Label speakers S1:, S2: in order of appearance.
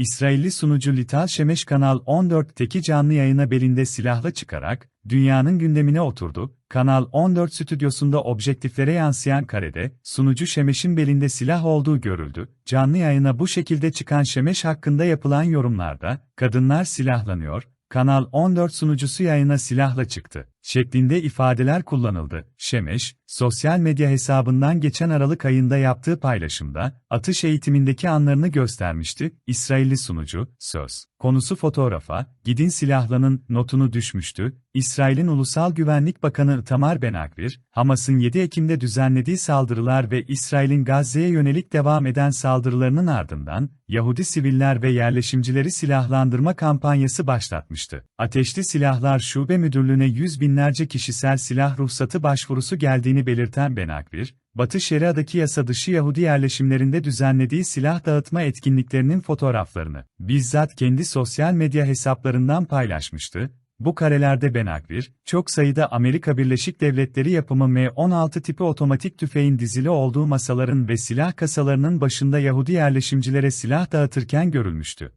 S1: İsrailli sunucu Lital Şemeş Kanal 14'teki canlı yayına belinde silahla çıkarak, dünyanın gündemine oturdu. Kanal 14 stüdyosunda objektiflere yansıyan karede, sunucu Şemeş'in belinde silah olduğu görüldü. Canlı yayına bu şekilde çıkan Şemeş hakkında yapılan yorumlarda, kadınlar silahlanıyor, Kanal 14 sunucusu yayına silahla çıktı şeklinde ifadeler kullanıldı. Şemeş, sosyal medya hesabından geçen Aralık ayında yaptığı paylaşımda, atış eğitimindeki anlarını göstermişti. İsrailli sunucu, söz konusu fotoğrafa, gidin silahlanın notunu düşmüştü. İsrail'in Ulusal Güvenlik Bakanı Tamar Ben-Akvir, Hamas'ın 7 Ekim'de düzenlediği saldırılar ve İsrail'in Gazze'ye yönelik devam eden saldırılarının ardından, Yahudi siviller ve yerleşimcileri silahlandırma kampanyası başlatmıştı. Ateşli Silahlar Şube Müdürlüğü'ne 100 binlerce kişisel silah ruhsatı başvurusu geldiğini belirten Ben-Akvir, Batı Şeria'daki yasa dışı Yahudi yerleşimlerinde düzenlediği silah dağıtma etkinliklerinin fotoğraflarını bizzat kendi sosyal medya hesaplarından paylaşmıştı. Bu karelerde Ben-Akvir, çok sayıda Amerika Birleşik Devletleri yapımı M16 tipi otomatik tüfeğin dizili olduğu masaların ve silah kasalarının başında Yahudi yerleşimcilere silah dağıtırken görülmüştü.